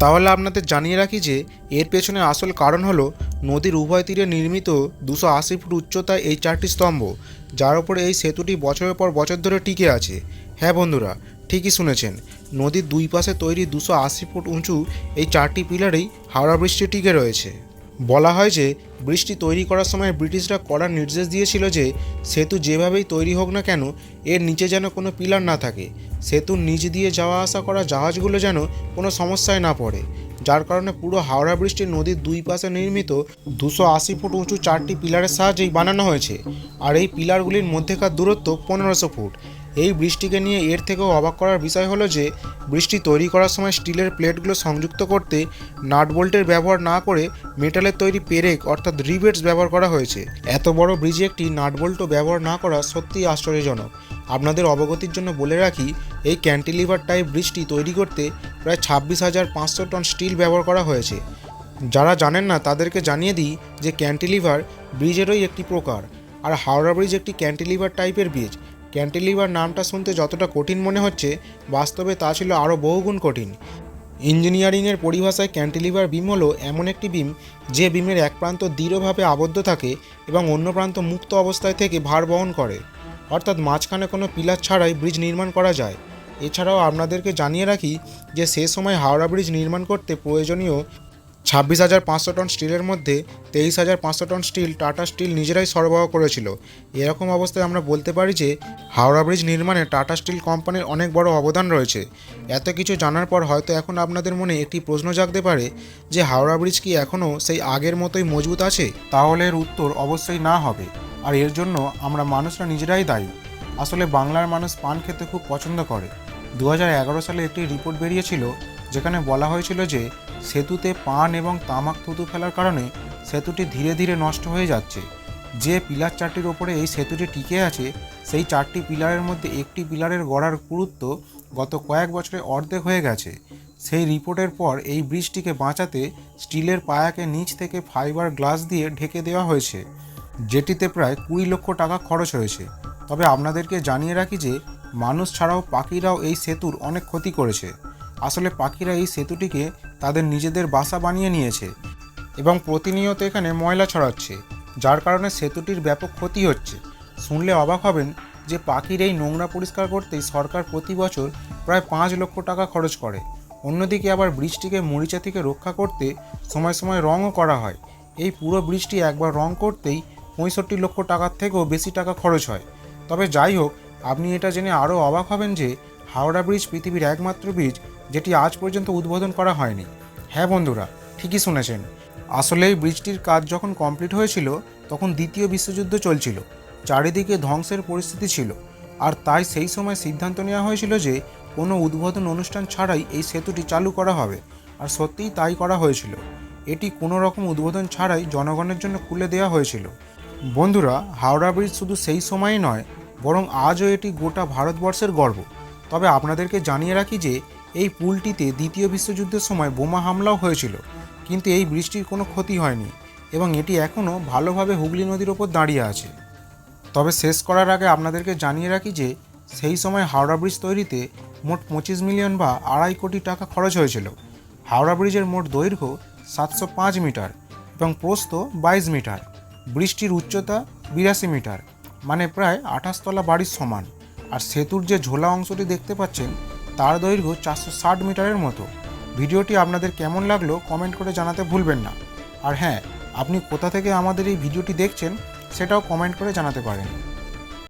তাহলে আপনাদের জানিয়ে রাখি যে, এর পেছনে আসল কারণ হলো, নদীর উভয় তীরে নির্মিত দুশো আশি ফুট উচ্চতায় এই চারটি স্তম্ভ, যার উপরে এই সেতুটি বছরের পর বছর ধরে টিকে আছে। হ্যাঁ বন্ধুরা, ঠিকই শুনেছেন, নদীর দুই পাশে তৈরি দুশো আশি ফুট উঁচু এই চারটি পিলারেই হাওড়া বৃষ্টি টিকে রয়েছে। বলা হয় যে, বৃষ্টি তৈরি করার সময় ব্রিটিশরা কড়া নির্দেশ দিয়েছিল যে, সেতু যেভাবেই তৈরি হোক না কেন, এর নিচে যেন কোনো পিলার না থাকে। সেতুর নিচ দিয়ে যাওয়া আসা করা জাহাজগুলো যেন কোনো সমস্যায় না পড়ে। যার কারণে পুরো হাওড়া ব্রিজটি নদীর দুই পাশে নির্মিত দুশো আশি ফুট উঁচু চারটি পিলারের সাহায্যেই বানানো হয়েছে। আর এই পিলারগুলির মধ্যেকার দূরত্ব পনেরোশো ফুট। এই বৃষ্টিকে নিয়ে এর থেকেও অবাক করার বিষয় হলো যে, বৃষ্টি তৈরি করার সময় স্টিলের প্লেটগুলো সংযুক্ত করতে নাট বোল্টের ব্যবহার না করে মেটালের তৈরি পেরেক অর্থাৎ রিবেটস ব্যবহার করা হয়েছে। এত বড় ব্রিজে একটি নাট বোল্টও ব্যবহার না করা সত্যিই আশ্চর্যজনক। আপনাদের অবগতির জন্য বলে রাখি, এই ক্যান্টিলিভার টাইপ ব্রিজটি তৈরি করতে প্রায় ছাব্বিশ হাজার পাঁচশো টন স্টিল ব্যবহার করা হয়েছে। যারা জানেন না, তাদেরকে জানিয়ে দিই যে ক্যান্টিলিভার ব্রিজেরই একটি প্রকার। আর হাওড়া ব্রিজ একটি ক্যান্টিলিভার টাইপের ব্রিজ। ক্যান্টিলিভার নামটা শুনতে যতটা কঠিন মনে হচ্ছে, বাস্তবে তা ছিল আরও বহুগুণ কঠিন। ইঞ্জিনিয়ারিংয়ের পরিভাষায় ক্যান্টিলিভার বিম হলো এমন একটি বিম, যে বিমের এক প্রান্ত দৃঢ়ভাবে আবদ্ধ থাকে এবং অন্য প্রান্ত মুক্ত অবস্থায় থেকে ভার বহন করে। অর্থাৎ মাঝখানে কোনো পিলার ছাড়াই ব্রিজ নির্মাণ করা যায়। এছাড়াও আপনাদেরকে জানিয়ে রাখি যে সে সময় হাওড়া ব্রিজ নির্মাণ করতে প্রয়োজনীয় ছাব্বিশ হাজার পাঁচশো টন স্টিলের মধ্যে তেইশ হাজার পাঁচশো টন স্টিল টাটা স্টিল নিজেরাই সরবরাহ করেছিল। এরকম অবস্থায় আমরা বলতে পারি যে হাওড়া ব্রিজ নির্মাণে টাটা স্টিল কোম্পানির অনেক বড় অবদান রয়েছে। এত কিছু জানার পর হয়তো এখন আপনাদের মনে একটি প্রশ্ন জাগতে পারে যে হাওড়া ব্রিজ কি এখনও সেই আগের মতোই মজবুত আছে? তাহলে এর উত্তর অবশ্যই না হবে। আর এর জন্য আমরা মানুষরা নিজেরাই দায়ী। আসলে বাংলার মানুষ পান খেতে খুব পছন্দ করে। দু হাজার এগারো সালে একটি রিপোর্ট বেরিয়েছিল, যেখানে বলা হয়েছিল যে সেতুতে পান এবং তামাক থুতু ফেলার কারণে সেতুটি ধীরে ধীরে নষ্ট হয়ে যাচ্ছে। যে পিলার চারটির ওপরে এই সেতুটি টিকে আছে, সেই চারটি পিলারের মধ্যে একটি পিলারের গড়ার গুরুত্ব গত কয়েক বছরে অর্ধেক হয়ে গেছে। সেই রিপোর্টের পর এই ব্রিজটিকে বাঁচাতে স্টিলের পায়াকে নিচ থেকে ফাইবার গ্লাস দিয়ে ঢেকে দেওয়া হয়েছে। যেটিতে প্রায় কুড়ি লক্ষ টাকা খরচ হয়েছে। তবে আপনাদেরকে জানিয়ে রাখি যে, মানুষ ছাড়াও পাখিরাও এই সেতুর অনেক ক্ষতি করেছে। আসলে পাখিরা এই সেতুটিকে তাদের নিজেদের বাসা বানিয়ে নিয়েছে এবং প্রতিনিয়ত এখানে ময়লা ছড়াচ্ছে, যার কারণে সেতুটির ব্যাপক ক্ষতি হচ্ছে। শুনলে অবাক হবেন যে, পাখির এই নোংরা পরিষ্কার করতেই সরকার প্রতি বছর প্রায় পাঁচ লক্ষ টাকা খরচ করে। অন্যদিকে আবার ব্রিজটিকে মরিচা থেকে রক্ষা করতে সময় সময় রঙও করা হয়। এই পুরো ব্রিজটি একবার রং করতেই পঁয়ষট্টি লক্ষ টাকার থেকেও বেশি টাকা খরচ হয়। তবে যাই হোক, আপনি এটা জেনে আরও অবাক হবেন যে হাওড়া ব্রিজ পৃথিবীর একমাত্র ব্রিজ যেটি আজ পর্যন্ত উদ্বোধন করা হয়নি। হ্যাঁ বন্ধুরা, ঠিকই শুনেছেন। আসলে এই ব্রিজটির কাজ যখন কমপ্লিট হয়েছিল, তখন দ্বিতীয় বিশ্বযুদ্ধ চলছিল। চারিদিকে ধ্বংসের পরিস্থিতি ছিল। আর তাই সেই সময় সিদ্ধান্ত নেওয়া হয়েছিল যে কোনো উদ্বোধন অনুষ্ঠান ছাড়াই এই সেতুটি চালু করা হবে। আর সত্যিই তাই করা হয়েছিল। এটি কোনো রকম উদ্বোধন ছাড়াই জনগণের জন্য খুলে দেওয়া হয়েছিল। বন্ধুরা, হাওড়া ব্রিজ শুধু সেই সময়ই নয়, বরং আজও এটি গোটা ভারতবর্ষের গর্ব। তবে আপনাদেরকে জানিয়ে রাখি যে, এই পুলটিতে দ্বিতীয় বিশ্বযুদ্ধের সময় বোমা হামলাও হয়েছিল, কিন্তু এই বৃষ্টির কোনো ক্ষতি হয়নি এবং এটি এখনও ভালোভাবে হুগলি নদীর ওপর দাঁড়িয়ে আছে। তবে শেষ করার আগে আপনাদেরকে জানিয়ে রাখি যে, সেই সময় হাওড়া ব্রিজ তৈরিতে মোট পঁচিশ মিলিয়ন বা আড়াই কোটি টাকা খরচ হয়েছিল। হাওড়া ব্রিজের মোট দৈর্ঘ্য সাতশো পাঁচ মিটার এবং প্রস্থ বাইশ মিটার। ব্রিজটির উচ্চতা বিরাশি মিটার মানে প্রায় আঠাশতলা বাড়ির সমান। আর সেতুর যে ঝোলা অংশটি দেখতে পাচ্ছেন, তার দৈর্ঘ্য চারশো ষাট মিটারের মতো। ভিডিওটি আপনাদের কেমন লাগল কমেন্ট করে জানাতে ভুলবেন না। আর হ্যাঁ আপনি কোথা থেকে আমাদের এই ভিডিওটি দেখছেন, সেটাও কমেন্ট করে জানাতে পারেন।